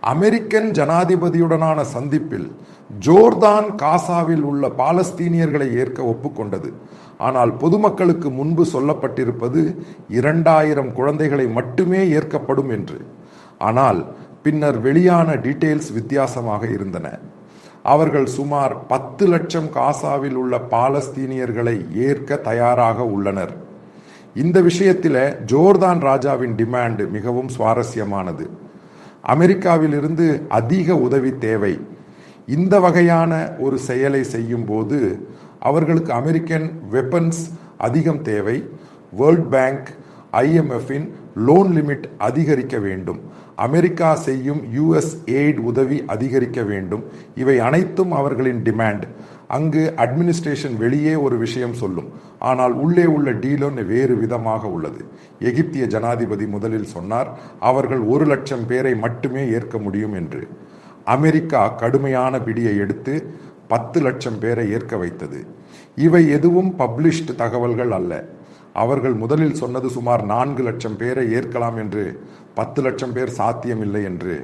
American ஜனாதிபதியுடனான சந்திப்பில் ஜோர்தான் காசாவில் உள்ள பாலஸ்தீனியர்களை ஏற்க ஒப்புக்கொண்டது. ஆனால் பொதுமக்களுக்கு முன்பு சொல்லப்பட்டிருப்பது இரண்டாயிரம் குழந்தைகளை மட்டுமே ஏற்கப்படும் என்று. ஆனால் பின்னர் வெளியான டீட்டெயில்ஸ் வித்தியாசமாக இருந்தன. அவர்கள் சுமார் பத்து லட்சம் காசாவில் உள்ள பாலஸ்தீனியர்களை ஏற்க தயாராக உள்ளனர். இந்த விஷயத்தில் ஜோர்தான் ராஜாவின் டிமாண்ட் மிகவும் சுவாரஸ்யமானது. அமெரிக்காவிலிருந்து அதிக உதவி தேவை. இந்த வகையான ஒரு செயலை செய்யும் போது அவர்களுக்கு அமெரிக்கன் வெப்பன்ஸ் அதிகம் தேவை. வேர்ல்ட் பேங்க் ஐஎம்எஃப்பின் லோன் லிமிட் அதிகரிக்க வேண்டும். அமெரிக்கா செய்யும் யுஎஸ் எய்ட் உதவி அதிகரிக்க வேண்டும். இவை அனைத்தும் அவர்களின் டிமாண்ட் அங்கு அட்மினிஸ்ட்ரேஷன் வெளியே ஒரு விஷயம் சொல்லும். ஆனால் உள்ளே உள்ள டீலோன்னு வேறு விதமாக உள்ளது. எகிப்திய ஜனாதிபதி முதலில் சொன்னார் அவர்கள் ஒரு லட்சம் பேரை மட்டுமே ஏற்க முடியும் என்று. அமெரிக்கா கடுமையான பிடியை எடுத்து பத்து லட்சம் பேரை ஏற்க வைத்தது. இவை எதுவும் பப்ளிஷ்டு தகவல்கள் அல்ல. அவர்கள் முதலில் சொன்னது சுமார் நான்கு லட்சம் பேரை ஏற்கலாம் என்று பத்து லட்சம் பேர் சாத்தியமில்லை என்று.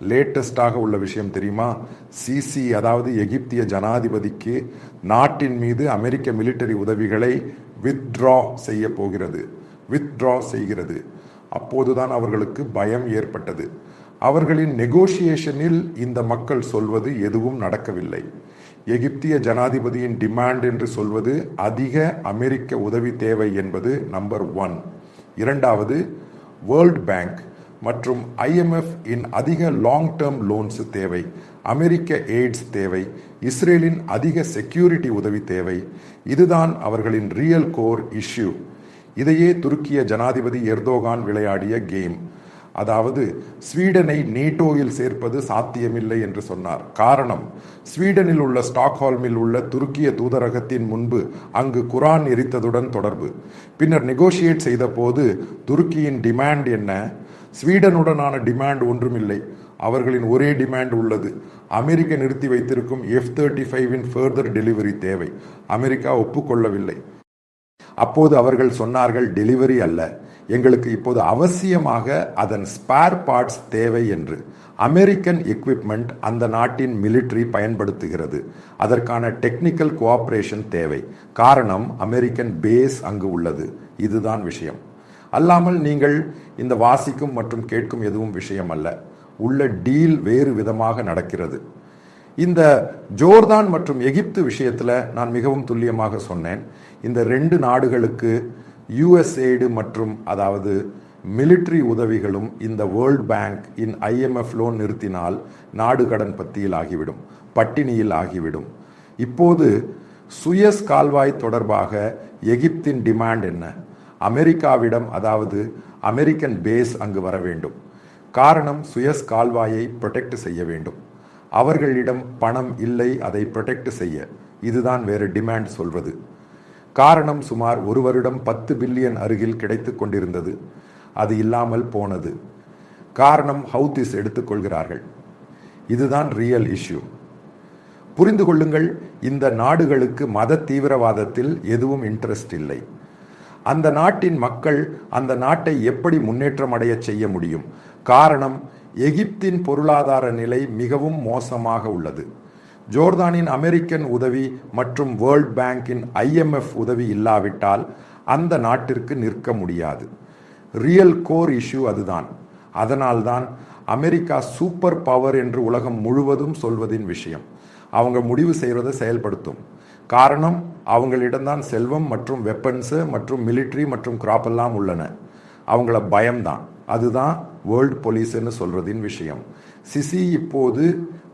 லேட்டஸ்டாக உள்ள விஷயம் தெரியுமா? சிசி அதாவது எகிப்திய ஜனாதிபதிக்கு நாட்டின் மீது அமெரிக்க மிலிட்டரி உதவிகளை வித்ட்ரா செய்ய போகிறது. வித்ட்ரா செய்கிறது. அப்போதுதான் அவர்களுக்கு பயம் ஏற்பட்டது. அவர்களின் நெகோசியேஷனில் இந்த மக்கள் சொல்வது எதுவும் நடக்கவில்லை. எகிப்திய ஜனாதிபதியின் டிமாண்ட் என்று சொல்வது அதிக அமெரிக்க உதவி தேவை என்பது நம்பர் ஒன் இரண்டாவது வேர்ல்ட் பேங்க் மற்றும் ஐஎம்எஃப் இன் அதிக லாங் டேர்ம் லோன்ஸ் தேவை அமெரிக்க எய்ட்ஸ் தேவை இஸ்ரேலின் அதிக செக்யூரிட்டி உதவி தேவை. இதுதான் அவர்களின் ரியல் கோர் இஷ்யூ இதையே துருக்கிய ஜனாதிபதி எர்தோகான் விளையாடிய கேம் அதாவது ஸ்வீடனை நேட்டோவில் சேர்ப்பது சாத்தியமில்லை என்று சொன்னார். காரணம் ஸ்வீடனில் உள்ள ஸ்டாக்ஹால்மில் உள்ள துருக்கிய தூதரகத்தின் முன்பு அங்கு குரான் எரித்ததுடன் தொடர்பு. பின்னர் நெகோஷியேட் செய்தபோது துருக்கியின் டிமாண்ட் என்ன? ஸ்வீடனுடனான டிமாண்ட் ஒன்றுமில்லை. அவர்களின் ஒரே டிமாண்ட் உள்ளது. அமெரிக்க நிறுத்தி வைத்திருக்கும் எஃப் தேர்ட்டி ஃபைவின் ஃபர்தர் டெலிவரி தேவை. அமெரிக்கா ஒப்புக்கொள்ளவில்லை. அப்போது அவர்கள் சொன்னார்கள் டெலிவரி அல்ல. எங்களுக்கு இப்போது அவசியமாக அதன் ஸ்பேர் பார்ட்ஸ் தேவை என்று. அமெரிக்கன் எக்விப்மெண்ட் அந்த நாட்டின் மிலிட்ரி பயன்படுத்துகிறது. அதற்கான டெக்னிக்கல் கோஆப்ரேஷன் தேவை. காரணம் அமெரிக்கன் பேஸ் அங்கு உள்ளது. இதுதான் விஷயம். அல்லாமல் நீங்கள் இந்த வாசிக்கும் மற்றும் கேட்கும் எதுவும் விஷயம் அல்ல உள்ள டீல் வேறு விதமாக நடக்கிறது. இந்த ஜோர்தான் மற்றும் எகிப்து விஷயத்தில் நான் மிகவும் துல்லியமாக சொன்னேன். இந்த ரெண்டு நாடுகளுக்கு யுஎஸ்ஏடு மற்றும் அதாவது மிலிட்ரி உதவிகளும் இந்த வேர்ல்ட் பேங்க் இன் ஐஎம்எஃப் லோன் நிறுத்தினால் நாடு கடன் பத்தியில் ஆகிவிடும் பட்டினியில் ஆகிவிடும். இப்போது சுயஸ் கால்வாய் தொடர்பாக எகிப்தின் டிமாண்ட் என்ன? அமெரிக்காவிடம் அதாவது அமெரிக்கன் பேஸ் அங்கு வர வேண்டும். காரணம் சுயஸ் கால்வாயை ப்ரொடெக்ட் செய்ய வேண்டும். அவர்களிடம் பணம் இல்லை அதை ப்ரொடெக்ட் செய்ய. இதுதான் வேறு டிமாண்ட் சொல்வது. காரணம் சுமார் ஒரு வருடம் பத்து பில்லியன் அருகில் கிடைத்து கொண்டிருந்தது. அது இல்லாமல் போனது. காரணம் ஹவுத்திஸ் எடுத்துக்கொள்கிறார்கள் இதுதான் ரியல் இஷ்யூ புரிந்து கொள்ளுங்கள் இந்த நாடுகளுக்கு மத தீவிரவாதத்தில் எதுவும் இன்ட்ரெஸ்ட் இல்லை. அந்த நாட்டின் மக்கள் அந்த நாட்டை எப்படி முன்னேற்றம் அடைய செய்ய முடியும்? காரணம் எகிப்தின் பொருளாதார நிலை மிகவும் மோசமாக உள்ளது. ஜோர்தானின் அமெரிக்கன் உதவி மற்றும் வேர்ல்ட் பேங்கின் ஐஎம்எஃப் உதவி இல்லாவிட்டால் அந்த நாட்டிற்கு நிற்க முடியாது. ரியல் கோர் இஷ்யூ அதுதான். அதனால்தான் அமெரிக்கா சூப்பர் பவர் என்று உலகம் முழுவதும் சொல்வதின் விஷயம். அவங்க முடிவு செய்வதை செயல்படுத்தும். காரணம் அவங்களிடம்தான் செல்வம் மற்றும் வெப்பன்ஸு மற்றும் மிலிட்ரி மற்றும் கிராப் எல்லாம் உள்ளன. அவங்கள பயம்தான். அதுதான் வேர்ல்டு போலீஸ்ன்னு சொல்கிறதின் விஷயம். சிசி இப்போது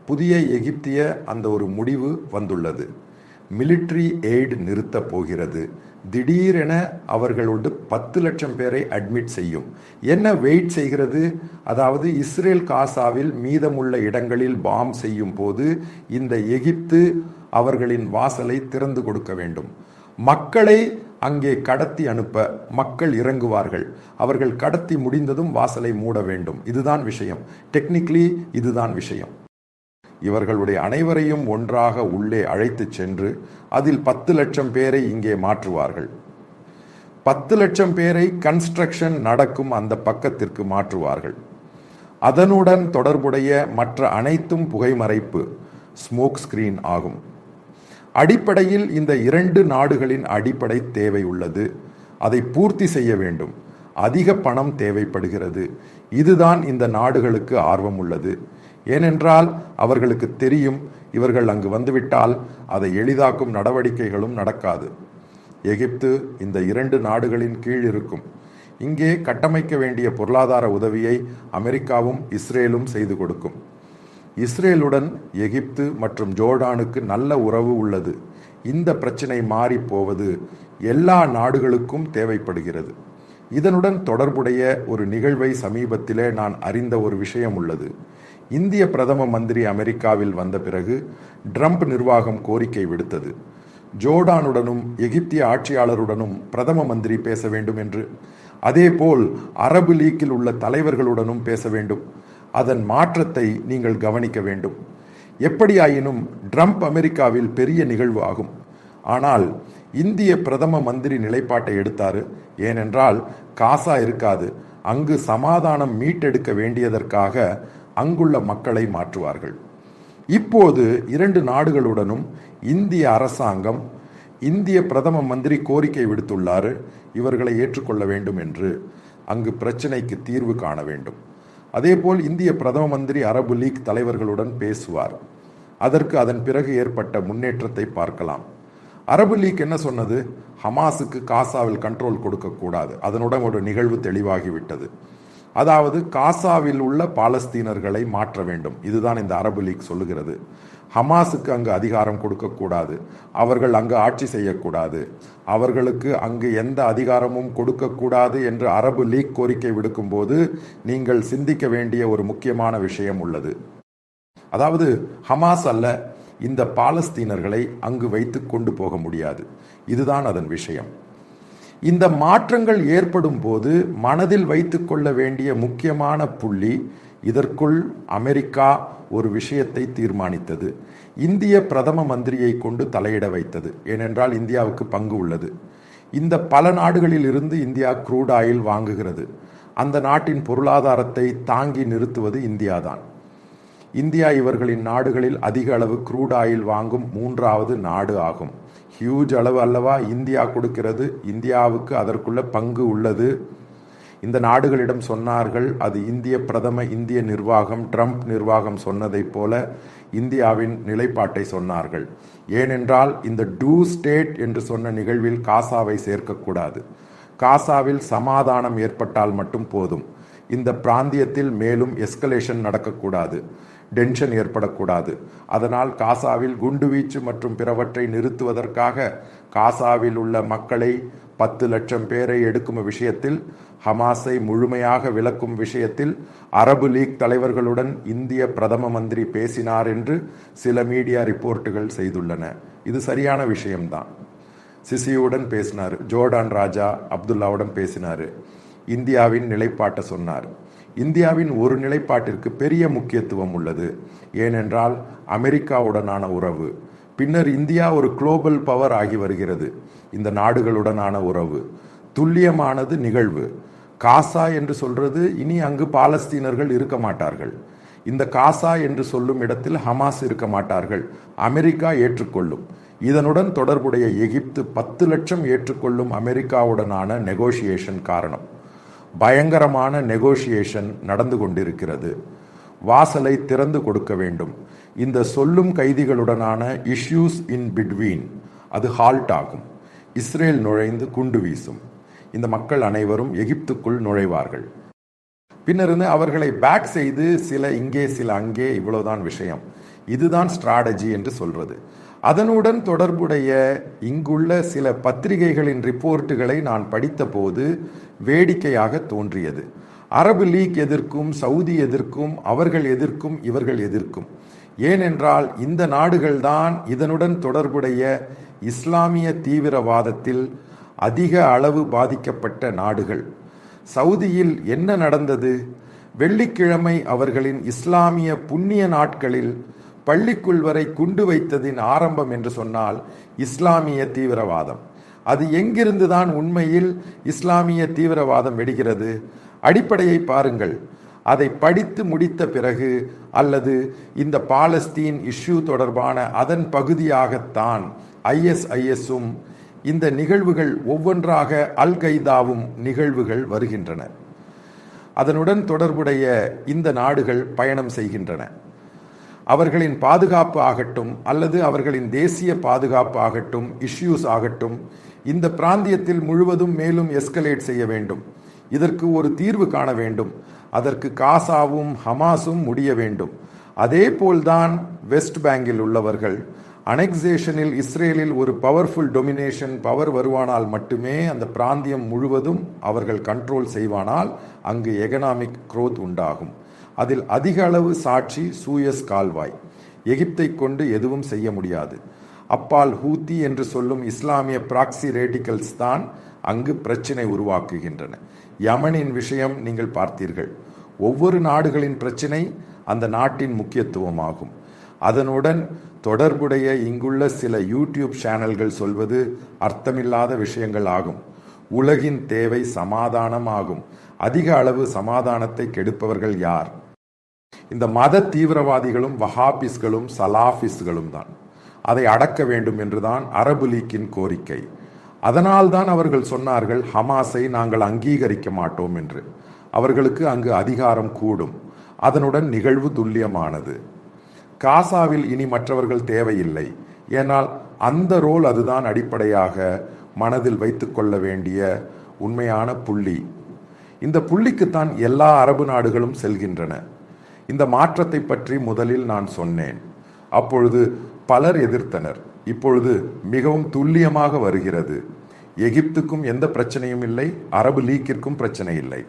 புதிய எகிப்திய அந்த ஒரு முடிவு வந்துள்ளது. மிலிட்ரி எய்டு நிறுத்த போகிறது. திடீரென அவர்களோடு பத்து லட்சம் பேரை அட்மிட் செய்யும். என்ன வெயிட் செய்கிறது? அதாவது இஸ்ரேல் காசாவில் மீதமுள்ள இடங்களில் பாம் செய்யும் போது இந்த எகிப்து அவர்களின் வாசலை திறந்து கொடுக்க வேண்டும். மக்களை அங்கே கடத்தி அனுப்ப மக்கள் இறங்குவார்கள். அவர்கள் கடத்தி முடிந்ததும் வாசலை மூட வேண்டும். இதுதான் விஷயம். டெக்னிக்கலி இதுதான் விஷயம். இவர்களுடைய அனைவரையும் ஒன்றாக உள்ளே அழைத்துச் சென்று அதில் பத்து லட்சம் பேரை இங்கே மாற்றுவார்கள். பத்து லட்சம் பேரை கன்ஸ்ட்ரக்ஷன் நடக்கும் அந்த பக்கத்திற்கு மாற்றுவார்கள். அதனுடன் தொடர்புடைய மற்ற அனைத்தும் புகைமறைப்பு ஸ்மோக் ஸ்கிரீன் ஆகும். அடிப்படையில் இந்த இரண்டு நாடுகளின் அடிப்படை தேவை உள்ளது. அதை பூர்த்தி செய்ய வேண்டும். அதிக பணம் தேவைப்படுகிறது. இதுதான் இந்த நாடுகளுக்கு ஆர்வம் உள்ளது. ஏனென்றால் அவர்களுக்கு தெரியும் இவர்கள் அங்கு வந்துவிட்டால் அதை எளிதாக்கும் நடவடிக்கைகளும் நடக்காது. எகிப்து இந்த இரண்டு நாடுகளின் கீழ் இருக்கும். இங்கே கட்டமைக்க வேண்டிய பொருளாதார உதவியை அமெரிக்காவும் இஸ்ரேலும் செய்து கொடுக்கும். இஸ்ரேலுடன் எகிப்து மற்றும் ஜோர்டானுக்கு நல்ல உறவு உள்ளது. இந்த பிரச்சனை மாறி போவது எல்லா நாடுகளுக்கும் தேவைப்படுகிறது. இதனுடன் தொடர்புடைய ஒரு நிகழ்வை சமீபத்திலே நான் அறிந்த ஒரு விஷயம் உள்ளது. இந்திய பிரதம மந்திரி அமெரிக்காவில் வந்த பிறகு ட்ரம்ப் நிர்வாகம் கோரிக்கை விடுத்தது. ஜோர்டானுடனும் எகிப்திய ஆட்சியாளருடனும் பிரதம மந்திரி பேச வேண்டும் என்று. அதேபோல் அரபு லீக்கில் உள்ள தலைவர்களுடனும் பேச வேண்டும். அதன் மாற்றத்தை நீங்கள் கவனிக்க வேண்டும். எப்படியாயினும் ட்ரம்ப் அமெரிக்காவில் பெரிய நிகழ்வு ஆகும். ஆனால் இந்திய பிரதம மந்திரி நிலைப்பாட்டை எடுத்தாரு. ஏனென்றால் காசா இருக்காது. அங்கு சமாதானம் மீட்டெடுக்க வேண்டியதற்காக அங்குள்ள மக்களை மாற்றுவார்கள். இப்போது இரண்டு நாடுகளுடனும் இந்திய அரசாங்கம் இந்திய பிரதம மந்திரி கோரிக்கை விடுத்துள்ளார். இவர்களை ஏற்றுக்கொள்ள வேண்டும் என்று அங்கு பிரச்சனைக்கு தீர்வு காண வேண்டும். அதேபோல் இந்திய பிரதம மந்திரி அரபு லீக் தலைவர்களுடன் பேசுவார். அதற்கு அதன் பிறகு ஏற்பட்ட முன்னேற்றத்தை பார்க்கலாம். அரபு லீக் என்ன சொன்னது? ஹமாஸுக்கு காசாவில் கண்ட்ரோல் கொடுக்கக்கூடாது அதனுடன் ஒரு நிகழ்வு தெளிவாகிவிட்டது. அதாவது காசாவில் உள்ள பாலஸ்தீனர்களை மாற்ற வேண்டும். இதுதான் இந்த அரபு லீக் சொல்லுகிறது. ஹமாஸுக்கு அங்கு அதிகாரம் கொடுக்கக்கூடாது. அவர்கள் அங்கு ஆட்சி செய்யக்கூடாது. அவர்களுக்கு அங்கு எந்த அதிகாரமும் கொடுக்கக்கூடாது என்று அரபு லீக் கோரிக்கை விடுக்கும்போது நீங்கள் சிந்திக்க வேண்டிய ஒரு முக்கியமான விஷயம் உள்ளது. அதாவது ஹமாஸ் அல்ல இந்த பாலஸ்தீனர்களை அங்கு வைத்து கொண்டு போக முடியாது. இதுதான் அதன் விஷயம். இந்த மாற்றங்கள் ஏற்படும் போது மனதில் வைத்துக்கொள்ள வேண்டிய முக்கியமான புள்ளி இதற்குள் அமெரிக்கா ஒரு விஷயத்தை தீர்மானித்தது. இந்திய பிரதம மந்திரியை கொண்டு தலையிட வைத்தது. ஏனென்றால் இந்தியாவுக்கு பங்கு உள்ளது. இந்த பல நாடுகளில் இருந்து இந்தியா க்ரூட் ஆயில் வாங்குகிறது. அந்த நாட்டின் பொருளாதாரத்தை தாங்கி நிறுத்துவது இந்தியாதான். இந்தியா இவர்களின் நாடுகளில் அதிக அளவு க்ரூட் ஆயில் வாங்கும் மூன்றாவது நாடு ஆகும். ஹியூஜ் அளவு அல்லவா இந்தியா கொடுக்கிறது. இந்தியாவுக்கு அதற்குள்ள பங்கு உள்ளது. இந்த நாடுகளிடம் சொன்னார்கள் அது இந்திய பிரதம இந்திய நிர்வாகம் ட்ரம்ப் நிர்வாகம் சொன்னதைப் போல இந்தியாவின் நிலைப்பாட்டை சொன்னார்கள். ஏனென்றால் இந்த டூ ஸ்டேட் என்று சொன்ன நிகழ்வில் காசாவை சேர்க்கக்கூடாது. காசாவில் சமாதானம் ஏற்பட்டால் மட்டும் போதும். இந்த பிராந்தியத்தில் மேலும் எஸ்கலேஷன் நடக்கக்கூடாது. டென்ஷன் ஏற்படக்கூடாது. அதனால் காசாவில் குண்டுவீச்சு மற்றும் பிறவற்றை நிறுத்துவதற்காக காசாவில் உள்ள மக்களை பத்து லட்சம் பேரை எடுக்கும் விஷயத்தில் ஹமாஸை முழுமையாக விளக்கும் விஷயத்தில் அரபு லீக் தலைவர்களுடன் இந்திய பிரதம மந்திரி பேசினார் என்று சில மீடியா ரிப்போர்ட்டுகள் செய்துள்ளன. இது சரியான விஷயம்தான். சிசியுடன் பேசினார். ஜோர்டான் ராஜா அப்துல்லாவுடன் பேசினார். இந்தியாவின் நிலைப்பாட்டை சொன்னார். இந்தியாவின் ஒரு நிலைப்பாட்டிற்கு பெரிய முக்கியத்துவம் உள்ளது. ஏனென்றால் அமெரிக்காவுடனான உறவு. பின்னர் இந்தியா ஒரு குளோபல் பவர் ஆகி வருகிறது. இந்த நாடுகளுடனான உறவு. துல்லியமானது நிகழ்வு. காசா என்று சொல்றது இனி அங்கு பாலஸ்தீனர்கள் இருக்க மாட்டார்கள். இந்த காசா என்று சொல்லும் இடத்தில் ஹமாஸ் இருக்க மாட்டார்கள். அமெரிக்கா ஏற்றுக்கொள்ளும். இதனுடன் தொடர்புடைய எகிப்து பத்து லட்சம் ஏற்றுக்கொள்ளும் அமெரிக்காவுடனான நெகோசியேஷன் காரணம். பயங்கரமான நெகோசியேஷன் நடந்து கொண்டிருக்கிறது. வாசலை திறந்து கொடுக்க வேண்டும். இந்த சொல்லும் கைதிகளுடனான இஷ்யூஸ் இன் பிட்வீன் அது ஹால்ட் ஆகும். இஸ்ரேல் நுழைந்து குண்டு வீசும். இந்த மக்கள் அனைவரும் எகிப்துக்குள் நுழைவார்கள். பின்னர் அவர்களை பேக் செய்து சில இங்கே சில அங்கே இவ்வளவுதான் விஷயம். இதுதான் ஸ்ட்ராட்டஜி என்று சொல்றது. அதனுடன் தொடர்புடைய இங்குள்ள சில பத்திரிகைகளின் ரிப்போர்ட்டுகளை நான் படித்தபோது வேடிக்கையாக தோன்றியது. அரபு லீக் எதிர்க்கும் சவுதி எதிர்க்கும் அவர்கள் எதிர்க்கும் இவர்கள் எதிர்க்கும். ஏனென்றால் இந்த நாடுகள்தான் இதனுடன் தொடர்புடைய இஸ்லாமிய தீவிரவாதத்தில் அதிக அளவு பாதிக்கப்பட்ட நாடுகள். சவுதியில் என்ன நடந்தது? வெள்ளிக்கிழமை அவர்களின் இஸ்லாமிய புண்ணிய நாட்களில் பள்ளிக்குள் வரை குண்டு வைத்ததின் ஆரம்பம் என்று சொன்னால் இஸ்லாமிய தீவிரவாதம். அது எங்கிருந்துதான் உண்மையில் இஸ்லாமிய தீவிரவாதம் வெடிகிறது? அடிப்படையை பாருங்கள். அதை படித்து முடித்த பிறகு அல்லது இந்த பாலஸ்தீன் இஷ்யூ தொடர்பான அதன் பகுதியாகத்தான் ஐஎஸ்ஐஎஸும் இந்த நிகழ்வுகள் ஒவ்வொன்றாக அல் கைதாவும் நிகழ்வுகள் வருகின்றன. அதனுடன் தொடர்புடைய இந்த நாடுகள் பயணம் செய்கின்றன. அவர்களின் பாதுகாப்பு ஆகட்டும் அல்லது அவர்களின் தேசிய பாதுகாப்பு ஆகட்டும் இஷ்யூஸ் ஆகட்டும் இந்த பிராந்தியத்தில் முழுவதும் மேலும் எஸ்கலேட் செய்ய வேண்டும். இதற்கு ஒரு தீர்வு காண வேண்டும். அதற்கு காசாவும் ஹமாஸும் முடிய வேண்டும். அதே போல்தான் வெஸ்ட் பேங்கில் உள்ளவர்கள். அனெக்சேஷனில் இஸ்ரேலில் ஒரு பவர்ஃபுல் டொமினேஷன் பவர் வருவானால் மட்டுமே அந்த பிராந்தியம் முழுவதும் அவர்கள் கண்ட்ரோல் செய்வானால் அங்கு எகனாமிக் குரோத் உண்டாகும். அதில் அதிக அளவு சாட்சி சூயஸ் கால்வாய். எகிப்தை கொண்டு எதுவும் செய்ய முடியாது. அப்பால் ஹூத்தி என்று சொல்லும் இஸ்லாமிய பிராக்சி ரேடிக்கல்ஸ் தான் அங்கு பிரச்சினை உருவாக்குகின்றன. யமனின் விஷயம் நீங்கள் பார்த்தீர்கள். ஒவ்வொரு நாடுகளின் பிரச்சினை அந்த நாட்டின் முக்கியத்துவமாகும். அதனுடன் தொடர்புடைய இங்குள்ள சில யூடியூப் சேனல்கள் சொல்வது அர்த்தமில்லாத விஷயங்கள் ஆகும். உலகின் தேவை சமாதானம் ஆகும் அதிக அளவு சமாதானத்தை கெடுப்பவர்கள் யார்? இந்த மத தீவிரவாதிகளும் வஹாபிஸ்களும் சலாஃபிஸ்களும் தான். அதை அடக்க வேண்டும் என்றுதான் அரபு லீக்கின் கோரிக்கை. அதனால்தான் அவர்கள் சொன்னார்கள் ஹமாஸை நாங்கள் அங்கீகரிக்க மாட்டோம் என்று. அவர்களுக்கு அங்கு அதிகாரம் கூடும். அதனுடன் நிகழ்வு துல்லியமானது. காசாவில் இனி மற்றவர்கள் தேவையில்லை. ஏனால் அந்த ரோல் அதுதான் அடிப்படையாக மனதில் வைத்துக்கொள்ள வேண்டிய உண்மையான புள்ளி. இந்த புள்ளிக்குத்தான் எல்லா அரபு நாடுகளும் செல்கின்றன. இந்த மாற்றத்தை பற்றி முதலில் நான் சொன்னேன். அப்பொழுது பலர் எதிர்த்தனர். இப்பொழுது மிகவும் துல்லியமாக வருகிறது. எகிப்துக்கும் எந்த பிரச்சனையும் இல்லை அரபு லீக்கிற்கும் பிரச்சனை இல்லை.